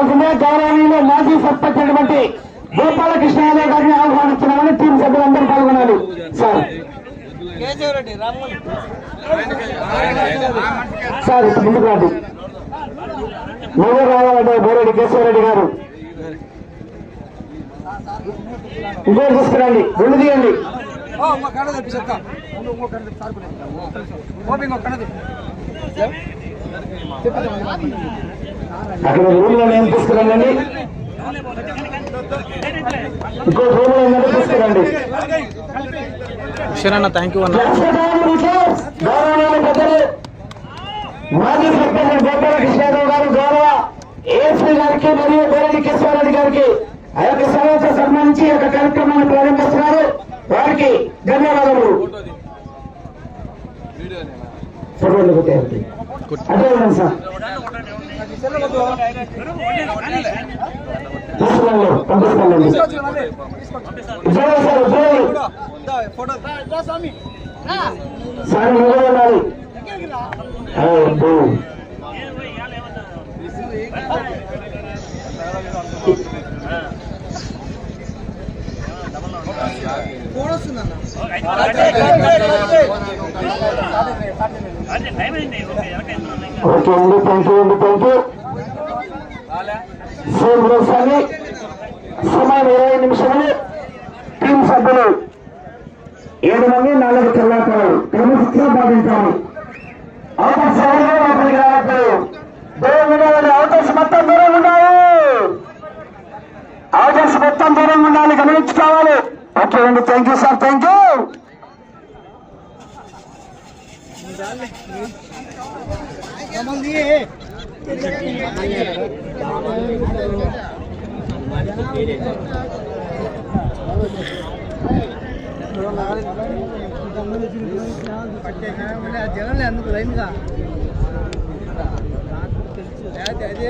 కోసమే గౌరవనీయులు మాజీ సర్పంచ్ అయినటువంటి గోపాలకృష్ణ యాదవ్ గారిని ఆహ్వానించినామని టీం సభ్యులందరూ పాల్గొన్నారు సార్ సార్ ఇటు ముందుకు రండి రావాలంటే బోరెడ్డి కేశవరెడ్డి గారు ఇంకోటి తీసుకురండి రెండు తీయండి అక్కడ రూమ్లో ఏం తీసుకురండి. ఇంకో రూమ్లో ఏంటంటే తీసుకురండి. కిషన్ అన్న. థ్యాంక్ యూ అన్న మాజీ సర్పంచ్ గోపాల కృష్ణారావు గారు గౌరవ ఏఎస్పీ గారికి మరియు బోరెడ్డి కేశవరెడ్డి గారికి ఆ యొక్క సన్మానించి ఈ యొక్క కార్యక్రమాన్ని ప్రారంభిస్తున్నారు. వారికి ధన్యవాదములు. కొట్టేయండి అదే సార్ తీసుకురండి పంపిస్తానండి ఓకే అండి థ్యాంక్ యూ అండి థ్యాంక్ యూ సేమ్ రోజు సమయం ఇరవై నిమిషాలు టీం సభ్యులు ఏడు మంది నాలుగు కళాకారులు క్రమశిక్షణ పాటించాలి అవకాశం ఎవరిలో లోపలికి రావద్దు. అవకాశం మొత్తం దూరం ఉండాలి. అవకాశం మొత్తం దూరం ఉండాలి గమనించుకోవాలి. ఓకే అండి thank you sir thank you జనాలు ఎందుకు లైన్గా అదే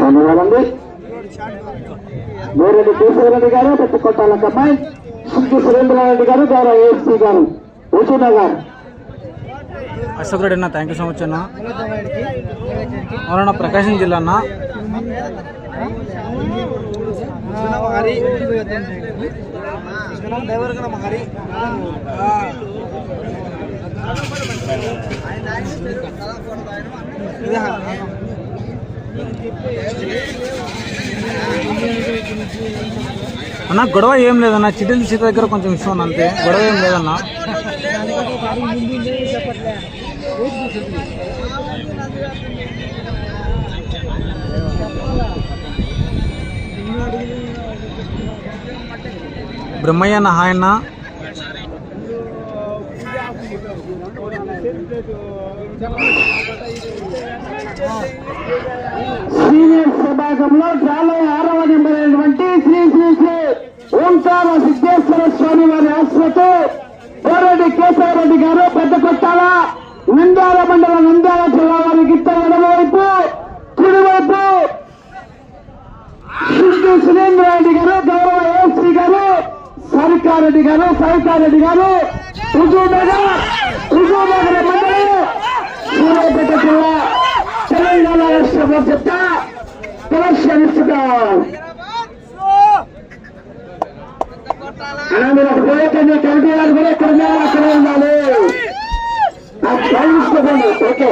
ధన్యవాదండి బోరెడ్డి కేశవరెడ్డి గారు పెట్టుకొట్టాల అమ్మాయి సుంకి సురేంద్రారెడ్డి గారు గౌరవ ఏఎస్పీ గారు ఉచిత గారు. అశోక్ రెడ్డి అన్న థ్యాంక్ యూ సో మచ్ అన్న. అవునన్న ప్రకాశం జిల్లా అన్న. హరి డ్రైవర్ కదా హరి అన్న గొడవ ఏం లేదన్న? చిటిల్ సీత దగ్గర కొంచెం ఇష్టం అంతే. గొడవ ఏం లేదన్న? బ్రహ్మయ్య అన్న హాయ్ అన్న. సీనియర్ విభాగంలో గ్రామం ఆరవ నెంబర్ అయినటువంటి శ్రీ శ్రీ శ్రీ ఓంకార సిద్ధేశ్వర స్వామి వారి ఆశ్రతో కోరెడ్డి కేశవరెడ్డి గారు పెద్ద కొట్టాల నంద్యాల మండల నంద్యాల జిల్లా వారి గిట్ట ఎడమవైపు కుడివైపు సురేంద్ర రెడ్డి గారు గౌరవ ఏసీ గారు సరికారెడ్డి గారు సరికారెడ్డి గారు సరికార్ నగర్ గారు హుజూర్నగర్ మండలి సూర్యాపేట జిల్లా తెలంగాణ రాష్ట్ర బాధ్యత ప్రదర్శనిస్తున్నారు అలాగే ఒక పోయేటండి కమిటీ వాళ్ళు కూడా ఇక్కడ ఉన్నారు, అక్కడ ఉండాలి ఆ ట్రైన్ తీసుకోండి ఓకే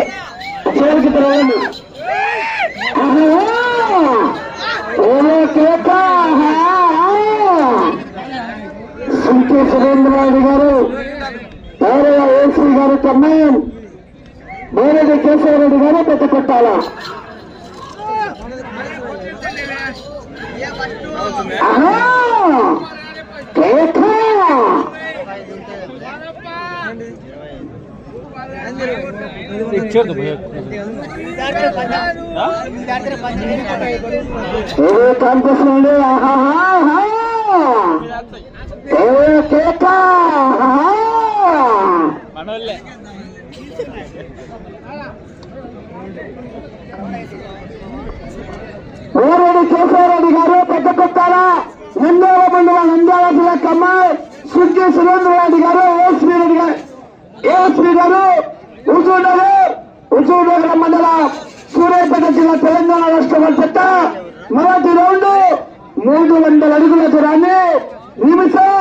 చివరికి తిరగండి సుంకే సురేంద్రరావు గారు గౌరవ ఏసీ గారు కమ్మాయం. బోరెడ్డి కేశవరెడ్డి గారు పెద్ద కొట్టాల ఆహా! కేక కనిపిస్తుంది ఆహాహా! కేక ఆహా! ఊరేడు కేశవరెడ్డి గారు పెద్ద కొట్టాల. నంద్యాల మండలం నంద్యాల జిల్లా కమ్మాయి. సుజ్జి సురేంద్ర రెడ్డి గారు ఏఎస్పీ రెడ్డి గారు ఏఎస్పీ గారు హుజూర్నగర్ హుజూర్నగర్ మండలం సూర్యాపేట జిల్లా తెలంగాణ రాష్ట్ర చెత్త మొదటి రౌండ్ మూడు వందల అడుగుల దూరాన్ని నిమిషం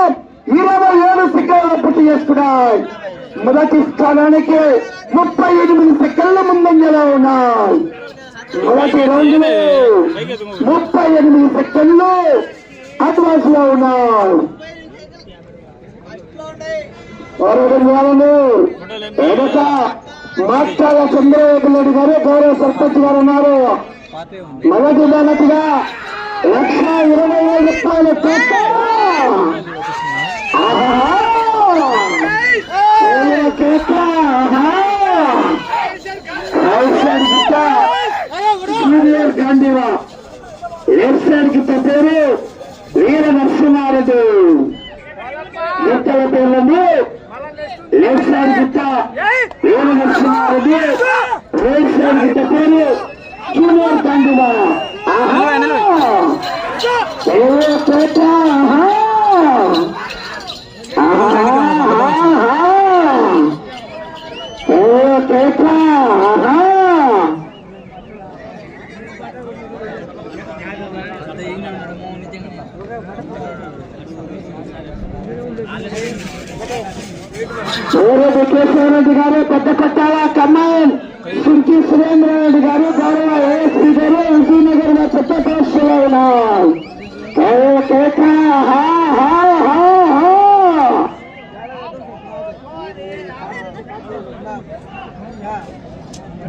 ఇరవై ఏడు సెకండ్లు పూర్తి చేసుకున్నాయి. మొదటి స్థానానికి ముప్పై ఎనిమిది సెకండ్ల ముందంజలో ఉన్నాయి మొదటి రౌండ్లు ముప్పై ఎనిమిది సెకండ్లు అడ్వాన్స్లో ఉన్నాయి వెనక మాట్లాడ చంద్రబాబు నాయుడు గారు గౌరవ సర్పంచ్ గారు ఉన్నారు. మొదటి మొదటిగా లక్ష ఇరవై ఐదు రూపాయలు కేటాయింపు. ఆహా! ఏమిరా కేక? ఆహా! రైట్ సైడ్ గిట్ట జూనియర్ గాంధీవా లెఫ్ట్ సైడ్ గిట్ట పేరు వీర నరసింహారెడ్డి గిట్టల పేర్లండి లెఫ్ట్ సైడ్ గిట్ట వీర నరసింహారెడ్డి రైట్ సైడ్ గిట్ట పేరు జూనియర్ గాంధీవా ఆహా! ఏమిరా కేక? ఆహా! ఆహా! ఆహా! ఓ కేక ఆహా సూర్యది కేశవరెడ్డి గారు పెద్ద కొట్టాల కమ్మాయన్ సుంకి సురేంద్ర రెడ్డి గారు గౌరవ ఏఎస్పీ గారు విజయనగర్లో పెద్ద కలెక్షన్లో ఉన్నారు ఓ కేక ఆహా ఆహా ఆహా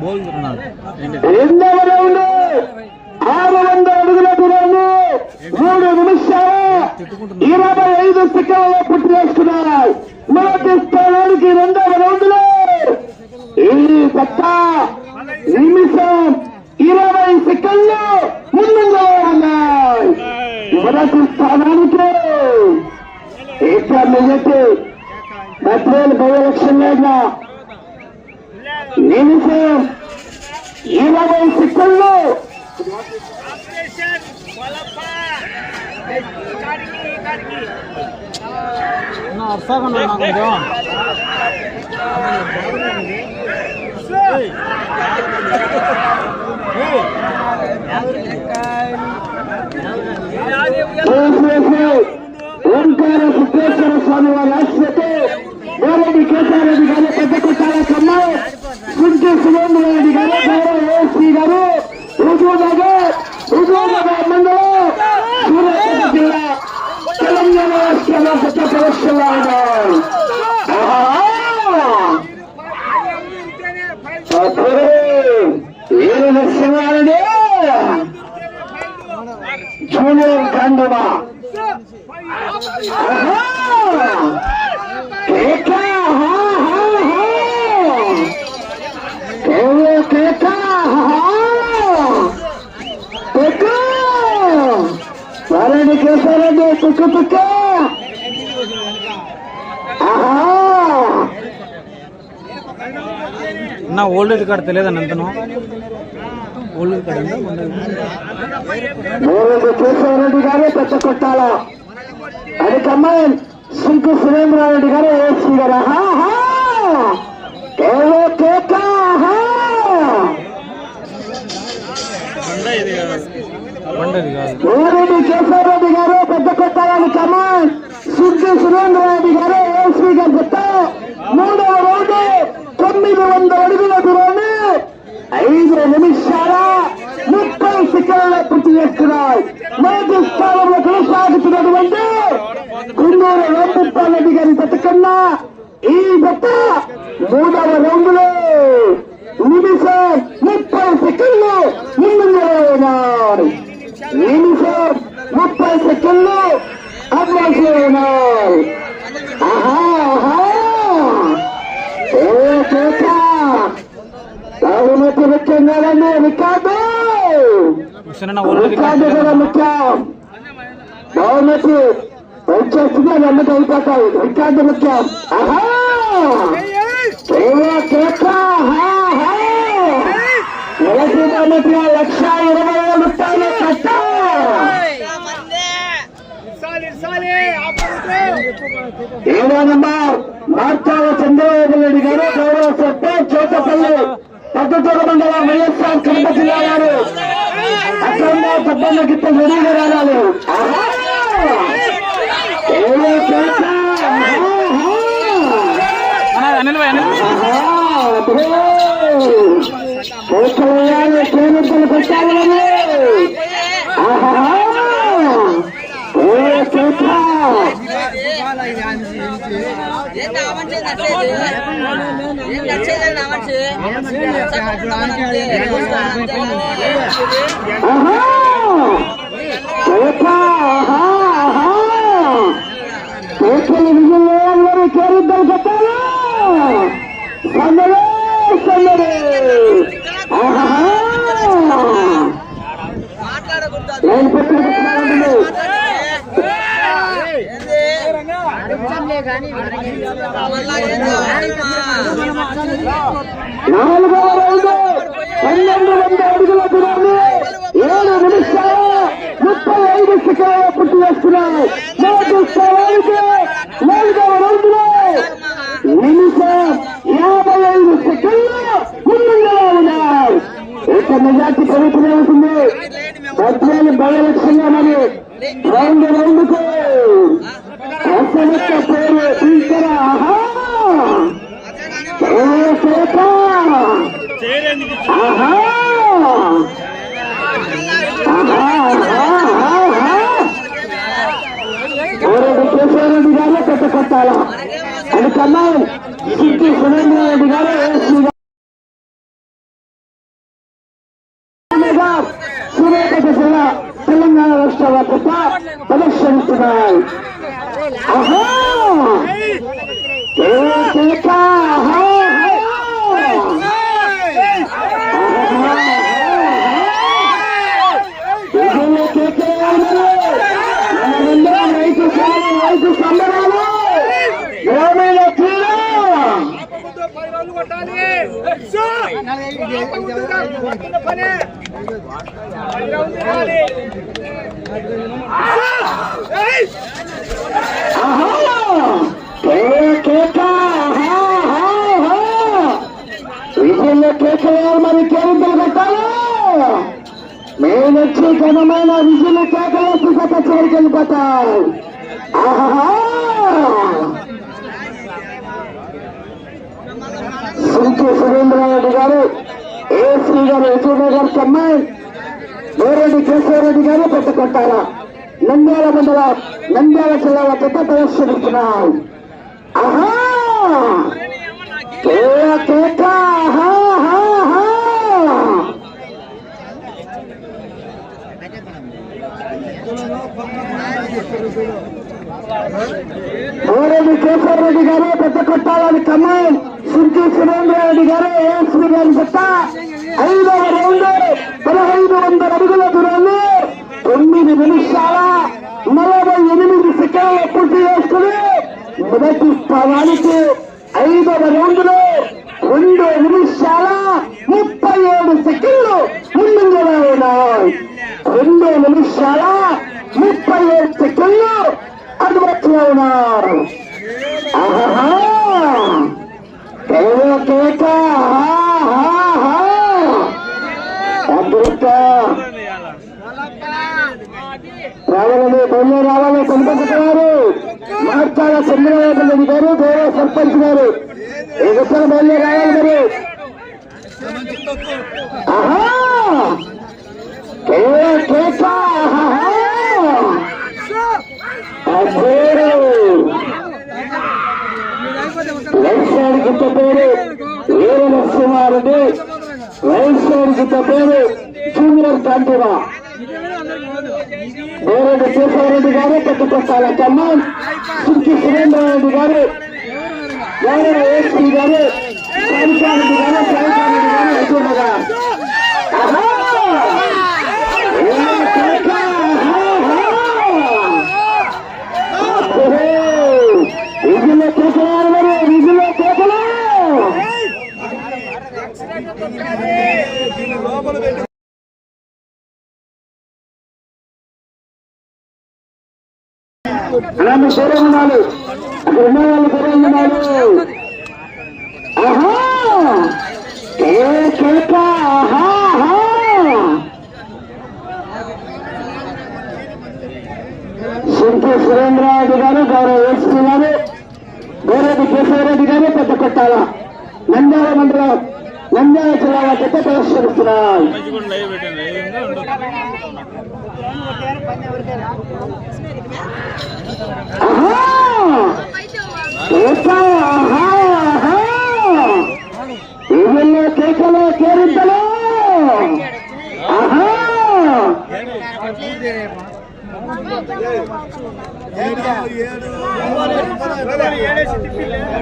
బోల్ ఉన్నాడు ఏంటి రెండవ రౌండ్ ఆరు వందల అడుగుల దూరాన్ని మూడు నిమిషాలు ఇరవై ఐదు సెకండ్లలో పూర్తి చేసుకున్నారు మొదటి స్థానానికి రెండవ రౌండ్లో ఈ గట్ట నిమిషం ఇరవై సెకండ్లు ముందుగా ఉన్నాయి మొదటి స్థానానికి ఇంటర్మీడియట్ మెట్రోల్ బై ఎలక్షన్ లేదా నిమిషం ఇరవై సెకండ్లు నా అర్సాగం నాకు ఇదో. చేసేసి ఓంకార సిద్ధేశ్వర స్వామి వారి ఆశ్రతే గోరెడ్డి కేశారెడ్డి గారు పెద్ద కొట్టాల కమ్మ సుంకి సురేంద్ర రెడ్డి గారు గౌరవ ఏఎస్పీ గారు హుజూర్నగర్ హుజూర్నగర్ మండలం సూర్యాపేట జిల్లా తెలంగాణ రాష్ట్రంలో పెద్ద ప్రదర్శనలో ఉన్నారు ఆహా! అప్పుడు వీర నరసింహారెడ్డి జూనియర్ కండుమా కేక కేసారెడ్డి హా హా తుక్కు ఆహా నా ఓల్డ్ ఏజ్ కార్డు తెలియదు అంతను మూడు కేశవరెడ్డి గారు పెద్ద కొట్టాల అది కమ్మాయి సింకు సురేంద్రారెడ్డి గారు ఏసీ గారు ఆహా! ఏవో కేక ఆహా! బండది కాదు మూరెడ్డి కేశవరెడ్డి గారు పెద్ద కొట్టాలని కమాన్ సింకు సురేంద్రారెడ్డి గారు ఏసీ గారు చెప్తా మూడవ రౌండ్ తొమ్మిది వందల అడుగుల దూరాన్ని ఐదు నిమిషాల ముప్పై సెకండ్ల పూర్తి చేస్తున్నాయి. మొదటి స్థానంలో కొనసాగుతున్నటువంటి కుందూరు రెడ్డి గారి జత కన్నా ఈ జత మూడవ రౌండ్లో నిమిషం ముప్పై సెకండ్లు ముందున్నారు నిమిషం ముప్పై సెకండ్లు అడ్వాన్స్ ఉన్నారు. ఆహా ఆహా. బహుమతి ముఖ్యం కాదండి రికార్డు రికార్డు కూడా ముఖ్యం బహుమతి వచ్చేస్తుంది అది అమ్మటి అయిపోతాయి రికార్డు ముఖ్యం ఆహా లక్ష ఇరవై వేల రూపాయలు కట్ట ఏడో నంబర్ మార్చాల చంద్రబాబు నాయుడు గారు గౌరవ సర్పంచ్ చోటపల్లి పద్దతూర మండలం వైఎస్ఆర్ కడప జిల్లా వారు అక్కడ తప్పన్న గిత్త రెడీగా రావాలి కేక! ఆహా! అనిల్ భాయ్ అనిల్ భాయ్. ఆహా! అబ్బో! కోసమయ్యాలి కేనుద్దలు పెట్టాలని ఆహా! ఏ కేక! ఏం నామంచి నచ్చేది ఏం నచ్చేది నామంచి ఆహా! కేక! ఆహా! ఆహా! కేకలు విజయంలో అందరూ కేరిద్దరు పెట్టాలి సందడే సందడే ఆహా! మాట్లాడకూడదు నేను పెట్టిన పెట్టిన నాలుగో రౌండ్ పన్నెండు వంద అడుగుల దూరాన్ని ఏడు నిమిషాలు ముప్పై ఐదు సెకండ్ల పూర్తి చేస్తున్నాయి మొదటి స్థానానికి నాలుగవ రౌండ్లో నిమిషం యాభై ఐదు సెకండ్లు ముందుగా ఉన్నారు ఇక మెజార్టీ పెరుగుతూనే ఉంటుంది పద్నాలుగు భయలక్ష్యంగా మరి రౌండ్ రౌండ్కు అసలు పేరు ఈశ్వర ఆహా ఏ చేత? ఆహా! ఆహా, ఆహా, ఆహా! ఓరెడ్డి కేశవరెడ్డి గారు పెద్ద కొట్టాల అది కన్నా సిద్ధి సురేంద్ర రెడ్డి గారు గారు సూర్యాపేట జిల్లా తెలంగాణ రాష్ట్ర వ్యాప్తంగా ప్రదర్శనిస్తున్నాయి ఆహా ఏ కేక! ఆహా, ఆహా! విజయ కేకేయాలి. మనమందరం రైతు సేవ, రైతు సంబరాలు. గ్రామీణ క్రీడ ఆహా! ఏ కేక! ఆహా, ఆహా, ఆహా! విజయ కేకేయాలి మరి కేరింతలు కట్టాలి మేమొచ్చి ఘనమైన విజులు కేకలేసి గత చివరికి వెళ్ళిపోతాం ఆహా సుంకి సురేంద్రరెడ్డి గారు ఏసీ గారి అమ్మాయి కమ్మాయి కేశవరెడ్డి గారు పెద్ద కొట్టాల నంద్యాల మండల నంద్యాల జిల్లా పెద్ద ప్రదర్శనిస్తున్నాం ఆహా! కేక కేక కేశవరెడ్డి గారు పెద్ద కొట్టాలని కమ్మాయి సుర్జీ సురేంద్ర రెడ్డి గారు ఏఎస్పీ గారి చెప్తా ఐదవ రౌండ్ పదహైదు వందల అడుగుల దూరాన్ని తొమ్మిది నిమిషాల నలభై ఎనిమిది సెకండ్ల పూర్తి చేసుకుని మొదటి స్థానానికి ఐదవ రౌండ్లో రెండు నిమిషాల ముప్పై ఏడు సెకండ్లు ముందుగా ఉన్నాయి రెండు నిమిషాల ముప్పై ఏడు సెకండ్లు అందుబాటులో ఉన్నారు ఆహా కేక ఆహా! అద్భుతం రావాలని బయలు రావాలి సంపద మార్చాల చంద్రబాబు గారు గౌరవ సర్పంచ్ గారు ఎగసలు బయలు రావాలి మరి. ఆహా! పేరు వీర నరసింహారెడ్డి. రైట్ గిట్ట పేరు జూనియర్ కాంటివా బోరెడ్డి కేశవరెడ్డి గారు పెట్టుకొస్తాల కొట్టాల సుర్కి సురేంద్రారెడ్డి గారు గౌరవ ఏసీ గారు సాయికారెడ్డి గారు సాయికారెడ్డి గారు ఎదురుగా ఆహా! ఏ కేక! ఆహా! ఓహో! విజుల్లో కేకలారు మరి విజుల్లో కేకలు అలాంటి దూరం ఉన్నాడు అక్కడ ఉన్న వాళ్ళు దూరం ఉన్నాడు ఆహా! కే కేక! ఆహా! ఆహా. శంకి సురేంద్రరెడ్డి గారు గౌరవ ఎస్పీ గారు గౌరవ కేశవరెడ్డి గారు పెద్ద కొట్టాల నంద్యాల మండలం నంద్యాల జిల్లా ఆహా ఆహా ఇవన్నీ కేకలు కేరింతలు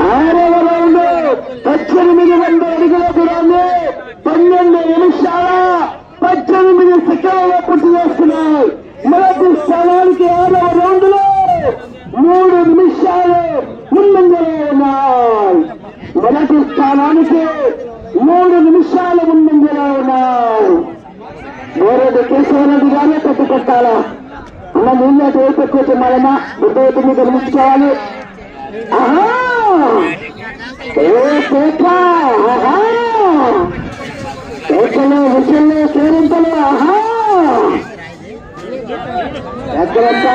ఆరవ రౌండ్ పద్దెనిమిది వంద అడుగుల దూరాన్ని పన్నెండు నిమిషాల పద్దెనిమిది సెకండ్ల పూర్తి చేస్తున్నాయి. మొదటి స్థానానికి ఆరవ రౌండ్లో మూడు నిమిషాలు ముందంజలో ఉన్నాయి. మొదటి స్థానానికి మూడు నిమిషాలు ముందంజలో ఉన్నాయి. గోరెడ్డి కేశవరెడ్డి గారే పెద్ద పెట్టాలా అన్న నీళ్ళు అటు వైపు ఎక్కువ తిమ్మాలన్నా బుద్ధ మీద గమనించుకోవాలి ఆహా! ఏ విషయంలో కేరింతలు ఆహా! ఎక్కడంతా?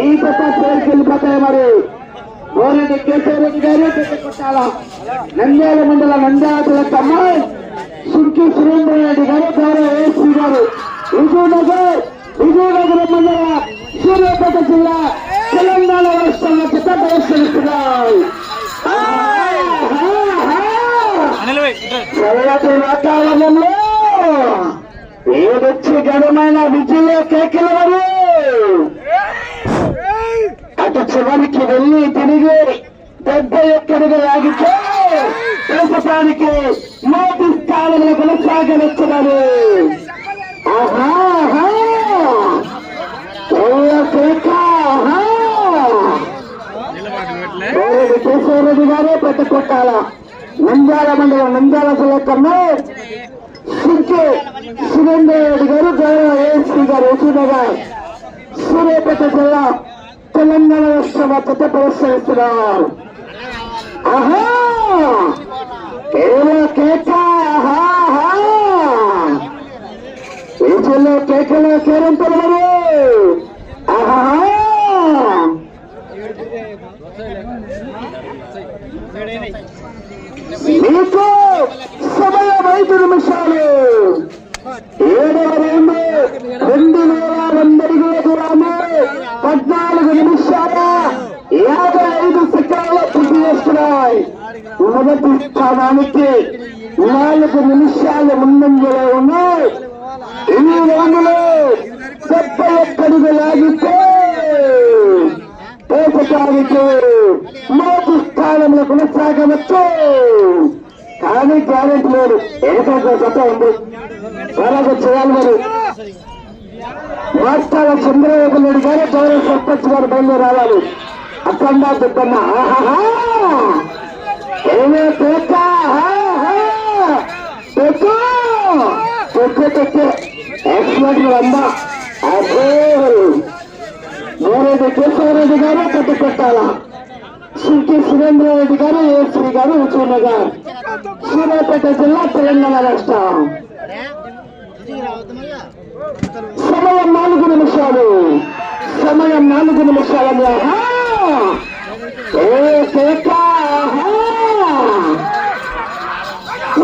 ఈ కొత్త పేరుకి వెళ్ళిపోతాయి మరి. గోరెడ్డి కేశవరెడ్డి గారు పెద్ద కొట్టాల? నంద్యాల మండల నంద్యాల తిలకమ్మ సుర్కి సురేంద్ర రెడ్డి గారు గౌరవ ఏసీ గారు. విజయనగర్ విజయనగరం మండల సూర్యాపేట జిల్లా తెలంగాణ రాష్ట్రంలో పెద్ద చల్లటి వాతావరణంలో ఏదొచ్చి ఘనమైన విజయ కేకల చివరికి వెళ్ళి తిరిగి పెద్ద ఎక్కడిగా లాగితే ప్రస్తుతానికి మొదటి స్థానంలో కొనసాగనిస్తున్నారు ఆహా ఆహా. కేశవరెడ్డి గారే పెద్ద కొట్టాల. నంద్యాల మండలం నంద్యాల జిల్లా కన్నా సింకే సురేంద్ర రెడ్డి గారు గౌరవ ఏఎస్పీ గారు యశోదగారు సూర్యాపేట జిల్లా తెలంగాణ రాష్ట్ర పెద్ద ప్రదర్శనిస్తున్నారు ఆహా! కేవల కేక? ఆహా ఆహా. ఈ ఆహా మీకు సమయం ఐదు నిమిషాలు. పూర్తి నాలుగు నిమిషాలు ముందంజలో ఉన్నాయి. ఈ రౌండ్లు డెబ్బై ఒక్కడుగు లాగితే దేశకానికి మొదటి స్థానంలో కొనసాగవచ్చు. కానీ గ్యారెంటీ లేదు. ఎందుకంటే గత ఉంది. అలాగే చేయాలి మరి. రాష్ట్రాల చంద్రబాబు నాయుడు గారు గౌరవ సర్పంచ్ గారు బయలుదేరాలి అక్కడ అఖండ ఆహాహా! ఏమే పేక ఆహాహా! పెక్కు! పెక్కు, పెక్కు. ఎక్సలెంట్ అదే మూరెడ్డి కేశవరెడ్డి గారు కట్టు పెట్టాలా శ్రీ సురేంద్రరెడ్డి గారు ఏశ్రీ గారు ఉచూనగర్ సూర్యాపేట జిల్లా తెలంగాణ రాష్ట్రం సమయం నాలుగు నిమిషాలు సమయం నాలుగు నిమిషాలు ఆహా! ఏ కేక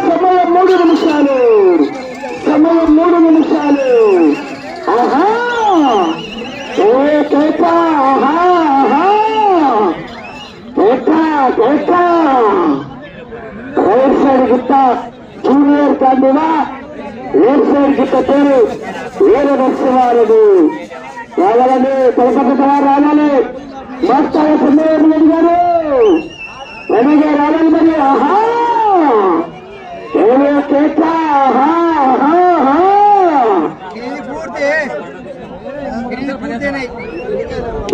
సమయం మూడు నిమిషాలు సమయం మూడు నిమిషాలు ఆహా ఏ కేక ఆహా ఆహా కేక రైట్ సైడ్ గుత్త జూనియర్ కాండివా లెఫ్ట్ సైడ్ గుత్త పేరు వీర నరసింహారెడ్డి రావాలని కలకత్త రావాలి మాస్టర్ సమయం గారు వెనక రావాలి మరి ఆహా ఏమో కేక ఆహా ఆహా ఆహా ఎనిమిది పూర్తి ఎనిమిది పూర్తయినాయి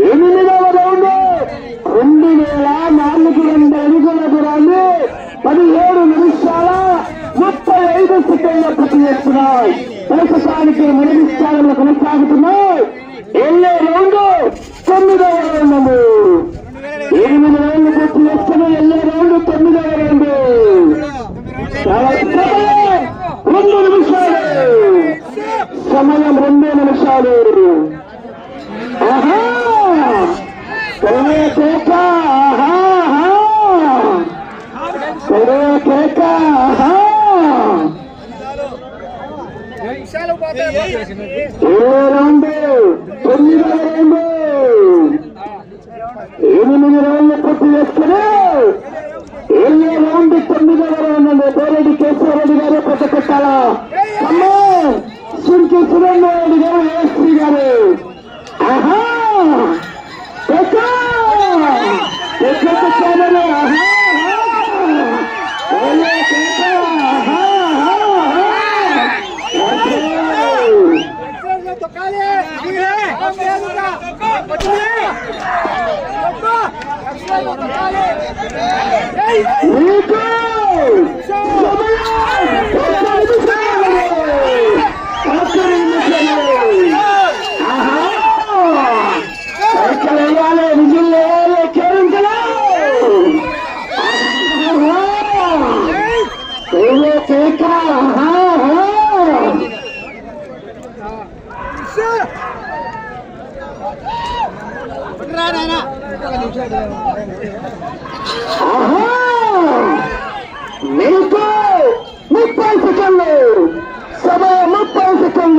ఎనిమిదవ రౌండ్ రెండు వేల నాలుగు వందల అడుగుల దూరాన్ని పదిహేడు నిమిషాల ముప్పై ఐదు సెకండ్ల పూర్తి చేస్తున్నాయి ప్రస్తుతానికి మొదటి స్థానంలో కొనసాగుతున్నాయి ఎన్నో రౌండ్ తొమ్మిదవ రౌండ్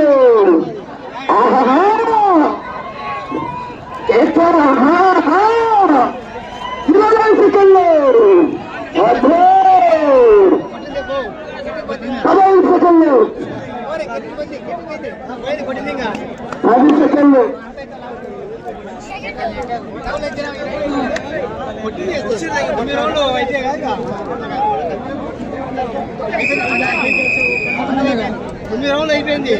సెకండ్లు ఆహా! ఎక్కడ ఆహా! ఇరవై అబ్బో! సెకండ్లు పది సెకండ్లు రోజులు అయితే తొమ్మిది రోజులు అయిపోయింది.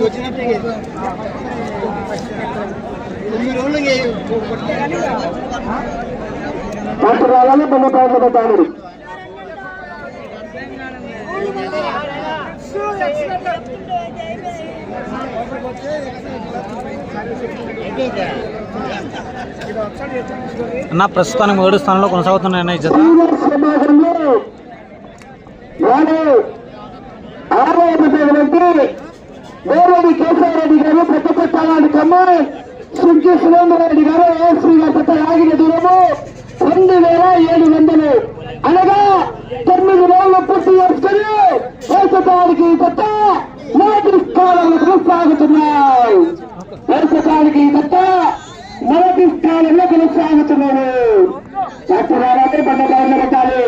వచ్చినప్పటికీ తొమ్మిది రోజులు డాక్టర్ రావాలి బండపాయలు పెట్టాలి అన్న ప్రస్తుతానికి మొదటి స్థానంలో కొనసాగుతున్నాయన్న ఈ జత. సీనియర్ సమాజంలో వాడు కేశవరెడ్డి గారు ప్రతి స్థలాన్ని కమ్మాయి సుంకి సురేందర్ రెడ్డి గారు ఏఎస్పీ గారి పెద్ద ఆగిన దూరము రెండు వేల ఏడు వందలు అనగా తొమ్మిది రోజులు పూర్తి చేసుకుని వేసటానికి కొత్త మొదటి స్థానంలో కొనసాగుతున్నాయి. వేసటానికి కొత్త మొదటి స్థానంలో కొనసాగుతున్నారు డాక్టర్ బండ పెట్టాలి